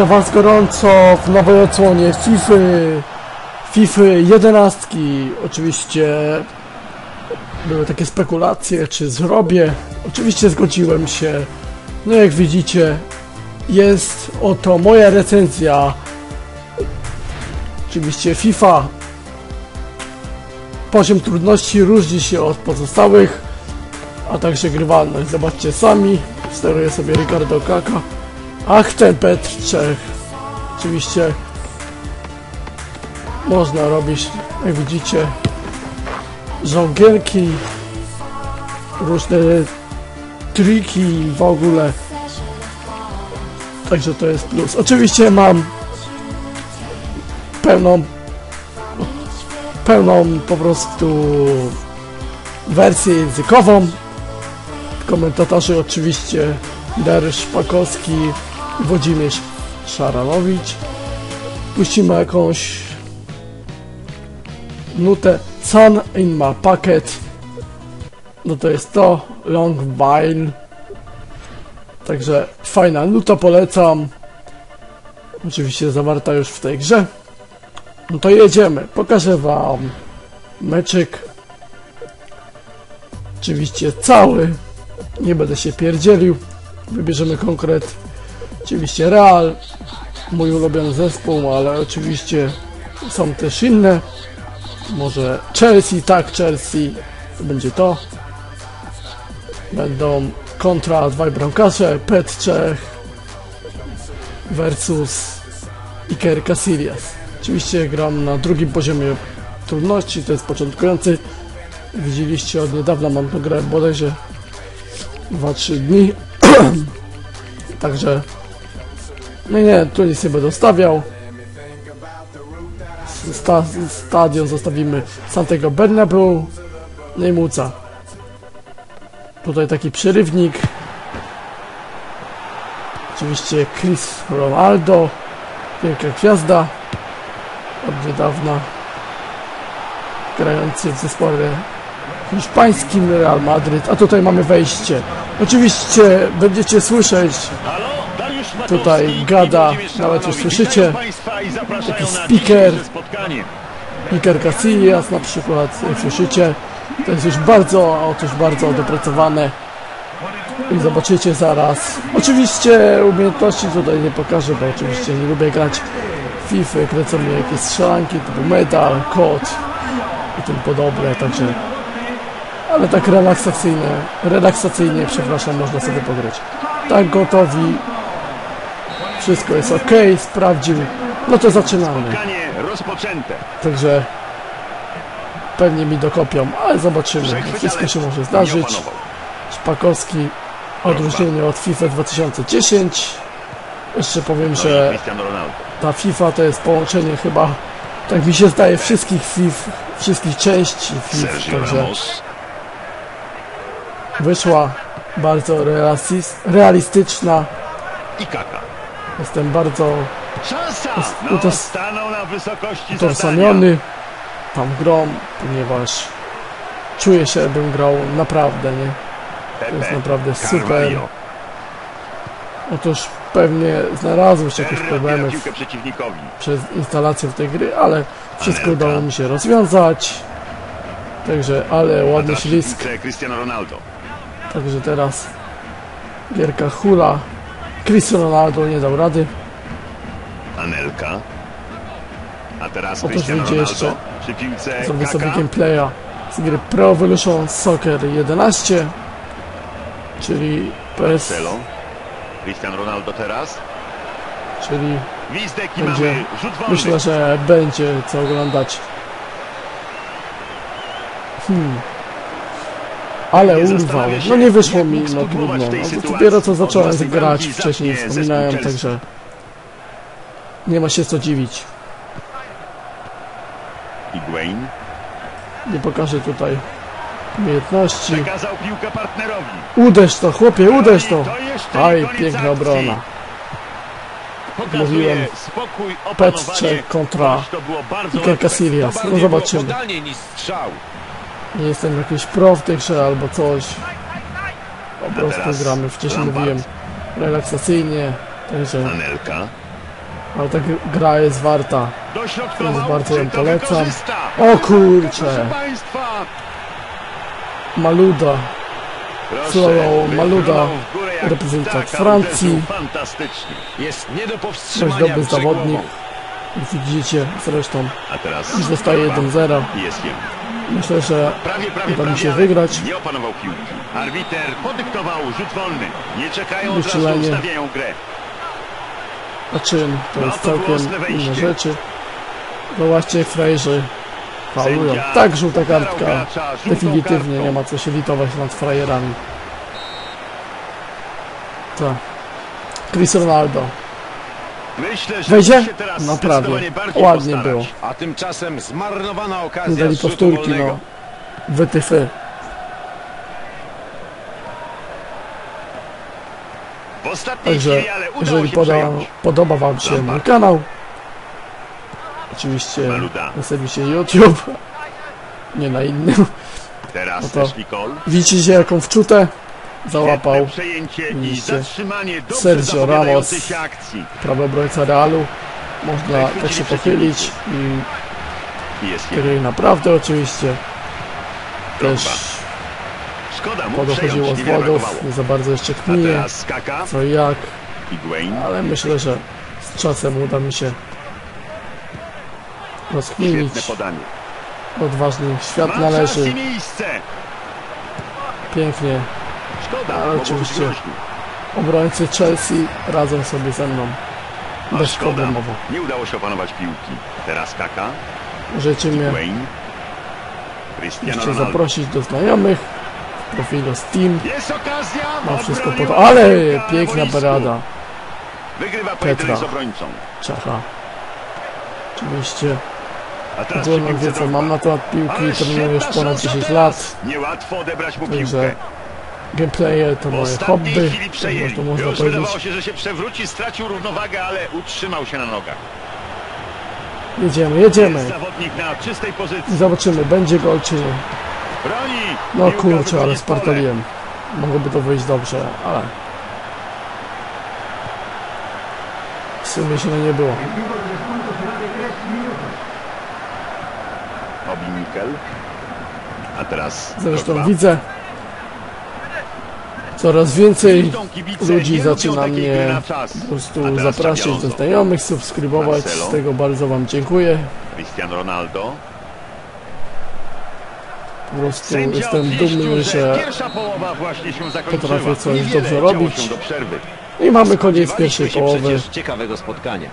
Witam Was gorąco w nowej odsłonie FIFA, FIFA 11. Oczywiście były takie spekulacje, czy zrobię. Oczywiście zgodziłem się. No jak widzicie, jest oto moja recenzja. Oczywiście FIFA. Poziom trudności różni się od pozostałych, a także grywalność. Zobaczcie sami. Steruję sobie Ricardo Kaka. Ach, ten Petr Czech. Oczywiście można robić, jak widzicie, żongierki, różne triki w ogóle. Także to jest plus. Oczywiście mam pełną pełną po prostu wersję językową. Komentatorzy oczywiście Dariusz Szpakowski, Włodzimierz Szaranowicz. Puścimy jakąś nutę Sun in my pocket. No to jest to, Long While. Także fajna nuta, polecam. Oczywiście zawarta już w tej grze. No to jedziemy, pokażę wam meczyk. Oczywiście cały, nie będę się pierdzielił. Wybierzemy konkret. Oczywiście Real, mój ulubiony zespół, ale oczywiście są też inne. Może Chelsea, tak, Chelsea, to będzie to. Będą kontra dwaj bramkarze, Pet Czech versus Iker Casillas. Oczywiście gram na drugim poziomie trudności, to jest początkujący. Widzieliście od niedawna mam tę grę bodajże 2-3 dni. Także no nie, tu nic nie będę stawiał. Sta stadion zostawimy Santiago Bernabeu. No i Muca. Tutaj taki przerywnik. Oczywiście Chris Ronaldo. Wielka gwiazda. Od niedawna grający w zespole hiszpańskim Real Madryt. A tutaj mamy wejście. Oczywiście będziecie słyszeć tutaj gada, nawet już słyszycie, taki speaker, Iker Casillas na przykład, jak słyszycie, to jest już bardzo, otóż bardzo dopracowane. I zobaczycie zaraz. Oczywiście umiejętności tutaj nie pokażę, bo oczywiście nie lubię grać FIFA, kręcą mnie jakieś strzelanki typu medal, kod i tym podobne, także. Ale tak relaksacyjne, relaksacyjnie, przepraszam, można sobie pograć. Tak gotowi, wszystko jest ok, sprawdził, no to zaczynamy. Także pewnie mi dokopią, ale zobaczymy, wszystko się może zdarzyć. Szpakowski, odróżnienie od FIFA 2010. Jeszcze powiem, że ta FIFA to jest połączenie chyba, tak mi się zdaje, wszystkich FIFA, wszystkich części FIFA, także wyszła bardzo realistyczna. Jestem bardzo utożsamiony tą grą, ponieważ czuję się, bym grał naprawdę, nie? To jest naprawdę super. Otóż pewnie znalazły się jakieś problemy w, przez instalację tej gry, ale wszystko udało mi się rozwiązać. Także, ale ładny ślisk. Także teraz gierka hula. Cristiano Ronaldo nie dał rady. Anelka. A teraz Otóż wyjdzie jeszcze. Zrobię sobie gameplaya z gry Pro Evolution Soccer 11. Czyli PS. Cristiano Ronaldo teraz. czyli będzie, myślę, że będzie co oglądać. Hmm. Ale urwał. No nie wyszło mi, no trudno. No, dopiero co zacząłem grać wcześniej, wspominałem, także nie ma się co dziwić. Higuain Nie pokażę tutaj umiejętności. przekazał piłkę partnerowi. Uderz to, chłopie, uderz to! Aj, piękna obrona. Mówiłem, Petrze kontra Iker. Casillas. No zobaczymy. Nie jestem jakiś pro w tej grze albo coś. Po prostu gramy, wcześniej Lampard. mówiłem, relaksacyjnie. Także Anelka. Ale ta gr- gra jest warta. Więc bardzo ją polecam. O kurcze! Maluda. Floro Maluda, reprezentant Francji. Dość dobry zawodnik. widzicie zresztą A teraz zostaje 1-0. Myślę, że Prawie, prawie, uda mi się wygrać. Nie opanował piłki. Arbiter podyktował rzut wolny. Nie czekają, od razu ustawiają grę. A czyn to No, jest całkiem inne rzeczy. Właśnie frajerzy faulują. Tak, żółta kartka. Definitywnie nie ma co się litować nad frajerami. Tak. Chris Ronaldo. Myślę, że Wejdzie? musi się teraz No prawie. zdecydowanie bardziej Ładnie postarać. było. A tymczasem zmarnowana Nie okazja dali z rzutu powtórki, wolnego. no. Wytyfy. W ostatniej Także chwili, ale udało jeżeli się poda, przejąć. podoba Wam się mój kanał, oczywiście Maluda. na serwisie YouTube, nie na innym, Teraz No to- Cole. widzicie jaką wczutę załapał Widzicie? Sergio Ramos. prawy obrońca Realu. Można tak się pochylić i gry naprawdę oczywiście też podochodziło z wodów, nie za bardzo jeszcze skaka co i jak, ale myślę, że z czasem uda mi się rozkminić. Odważny świat należy. Pięknie. Szkoda, Ale oczywiście. Obrońcy Chelsea radzą sobie ze mną. Bezproblemowo. nie udało się opanować piłki. Teraz kaka Możecie jeszcze Ronaldo. zaprosić do znajomych. w Profilu Steam. Jest okazja. Mam wszystko pod... Ale piękna berada. Wygrywa Petra. Czacha. Oczywiście. Ogólną wiedzę mam na temat piłki. Trenuję już ponad szansa 10 teraz. lat. Niełatwo odebrać mu Także piłkę. Gameplaye to moje hobby. to można Już wydawało powiedzieć. się, że się przewróci, stracił równowagę, ale utrzymał się na nogach. Jedziemy, jedziemy. pozycji. Zobaczymy, będzie gol czy nie. Broni. No kurczę, ale spartoliłem. Mogłoby to wyjść dobrze, ale... W sumie źle nie było. Obi Mikel. A teraz Zresztą widzę coraz więcej ludzi zaczyna mnie po prostu zapraszać do znajomych, subskrybować. Z tego bardzo Wam dziękuję. Cristiano Ronaldo. Po prostu jestem dumny, że potrafię coś dobrze robić. i mamy koniec pierwszej połowy. ciekawego spotkania.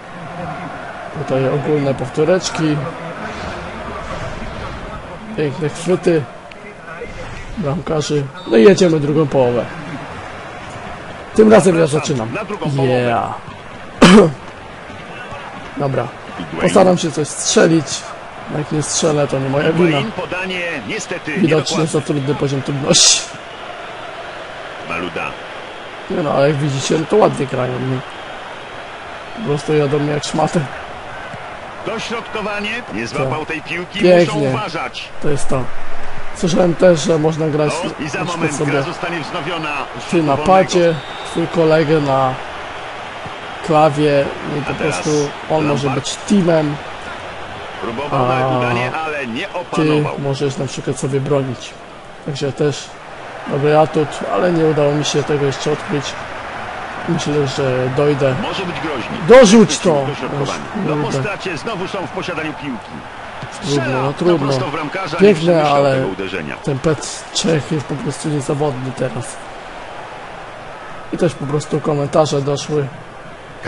Tutaj ogólne powtóreczki. Piękne chwyty bramkarzy. No i jedziemy drugą połowę. Tym razem ja zaczynam. Yeah. Dobra. Postaram się coś strzelić. Jak nie strzelę, to nie moja wina. Widocznie za trudny poziom trudności. Nie no, ale jak widzicie, no to ładnie grają. Nie? Po prostu jadą mnie jak szmaty. Dośrodkowanie. Nie złapał tej piłki. Pięknie. Muszą uważać. To jest to. Słyszałem też, że można grać O, I za moment sobie zostanie wznowiona. ty na padzie, twój kolegę na klawie i po prostu on może być teamem, A, ty możesz na przykład sobie bronić. Także też dobry atut, ale nie udało mi się tego jeszcze odkryć. Myślę, że dojdę. Może być groźnie. Dorzuć to! Dośrodkowanie. No po Kurde. stracie znowu są w posiadaniu piłki. Trudno, no trudno. Piękne, ale-. Ten pet Czech jest po prostu niezawodny teraz. I też po prostu komentarze doszły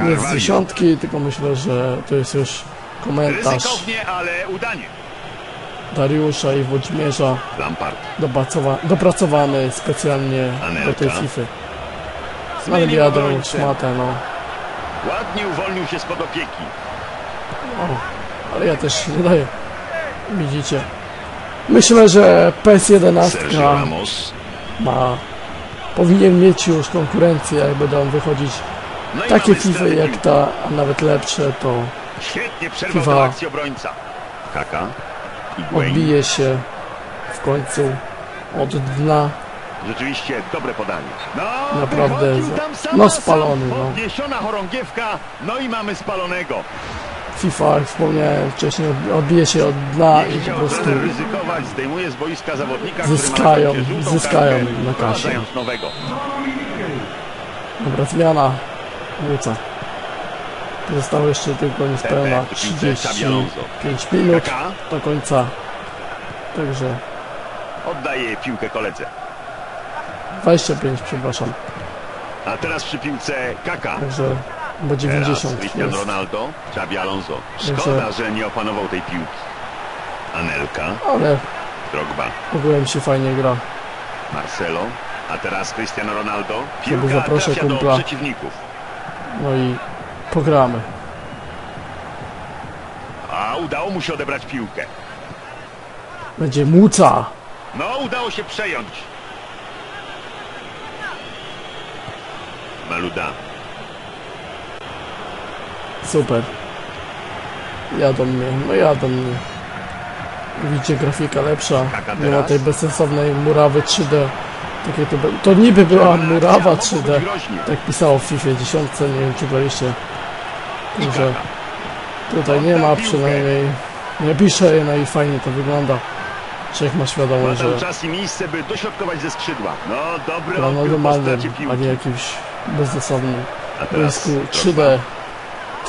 nie z dziesiątki, tylko myślę, że to jest już komentarz Ryzykownie, ale udanie. Dariusza i Włodzimierza dopracowany specjalnie do tej Anelka. FIFA. Ale wiadomo, szmatę, no. Ładnie uwolnił się spod opieki. O, ale ja też nie daję. Widzicie. Myślę, że PES 11 Sergio Ramos. ma powinien mieć już konkurencję, jak będą wychodzić No takie FIFA jak ta, a nawet lepsze, to FIFA. odbije się w końcu od dna Rzeczywiście dobre podanie. No, Naprawdę no spalony, no. Podniesiona chorągiewka, no i mamy spalonego. FIFA, jak wspomniałem wcześniej, odbi- odbije się od dna i po prostu Zyskają, zyskają na kasie. dobra zmiana Łuca. Zostało jeszcze tylko niespełna Pepe, Xabi 35 minut do końca. Także oddaje piłkę koledze. 25, przepraszam. A teraz przy piłce Kaka. Także bo Teraz 90 Cristiano jest. Ronaldo, Xabi Alonso. Szkoda, że nie opanował tej piłki. Anelka, Ale Drogba, ogółem się fajnie gra. Marcelo, a teraz Cristiano Ronaldo. Sobie Piłka zaproszę trafia do kumpla. przeciwników. No i pogramy. A udało mu się odebrać piłkę. Będzie Muca. No, udało się przejąć. Maluda. Super. Jadą mnie, no jadą mnie. Widzicie, grafika lepsza. Nie ma tej bezsensownej murawy 3D. Takie to, to niby była murawa 3D. Groźnie. Tak pisało w FIFA 10, nie wiem czy graliście. Także tutaj nie ma przynajmniej. Nie pisze, no i fajnie to wygląda. Czech ma świadomość, że czas i miejsce, by dośrodkować ze skrzydła. No, dobry po normalnym, a nie jakimś bezsensownym A teraz boisku Drogba. 3D.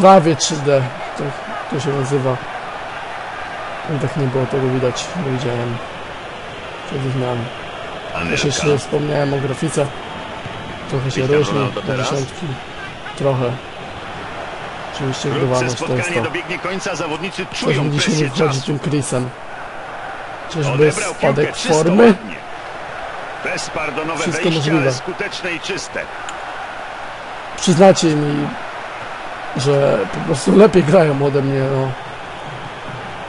Trawie 3D, tak to się nazywa. I tak nie było tego widać, nie widziałem. Wtedy zmian. Ja się jeszcze wspomniałem o grafice. Trochę się różni, te dziesiątki. Trochę. Oczywiście to jest spotkanie to. dobiegnie końca, zawodnicy czują mi dzisiaj nie presję czasu. tym Chrisem. Czyżby spadek formy? Bezpardonowe Wszystko wejście, możliwe. skuteczne i czyste. Przyznacie mi, że po prostu lepiej grają ode mnie, no.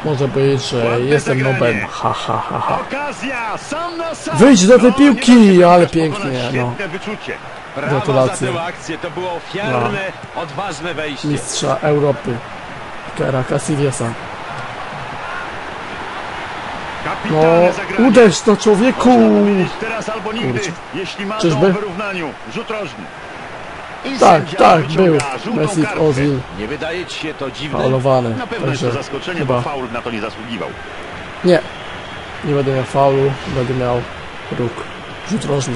Można powiedzieć, że jestem nobem. Ha, ha, ha, ha. Wyjdź do tej No, piłki, ale pięknie, no. Gratulacje. za tę akcję, to było ofiarne, odważne wejście. Mistrza Europy. Kera Casillesa. No, uderz to człowieku! Teraz albo nigdy, jeśli ma Czyżby? o wyrównaniu. Rzut rożny. I Tak, tak, był. Messi. Ozil Nie wydaje ci się to dziwne? faulowany. Na pewno jest to zaskoczenie, chyba bo faul na to nie zasługiwał. nie. Nie będę miał faulu, będę miał róg. Rzut rożny.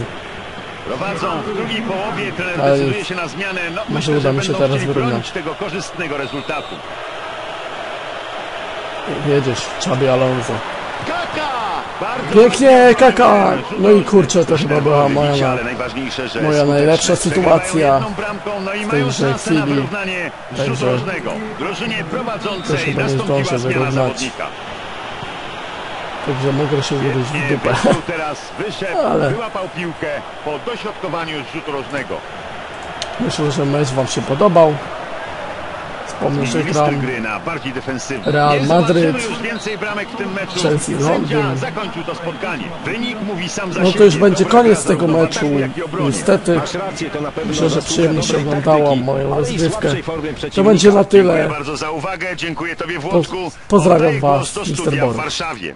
Prowadzą w drugiej połowie, trener decyduje się na zmianę. No, może myślę, uda że mi się teraz wyrównać. tego korzystnego rezultatu. Jedziesz, Xabi Alonso. Pięknie, Kaka! No i kurczę, to chyba była moja, moja najlepsza sytuacja no w tejże na chwili. Także prowadzącej chyba nie zdążę wyrównać. Także mogę się uderzyć w dupę. Ale-. Myślę, że mecz wam się podobał. Wspomnę, że Zmienili styl gram gry na bardziej defensywny. Real Madryt, zobaczymy już więcej bramek w tym meczu. Chelsea, Londyn. zakończył to spotkanie. Wynik mówi sam za No to już będzie koniec tego meczu. obronie. Niestety. Myślę, że przyjemnie się oglądało moją rozgrywkę. To będzie na Dziękuję tyle. bardzo za uwagę. Dziękuję Tobie Włodku. pozdrawiam was, Mr. Warszawie.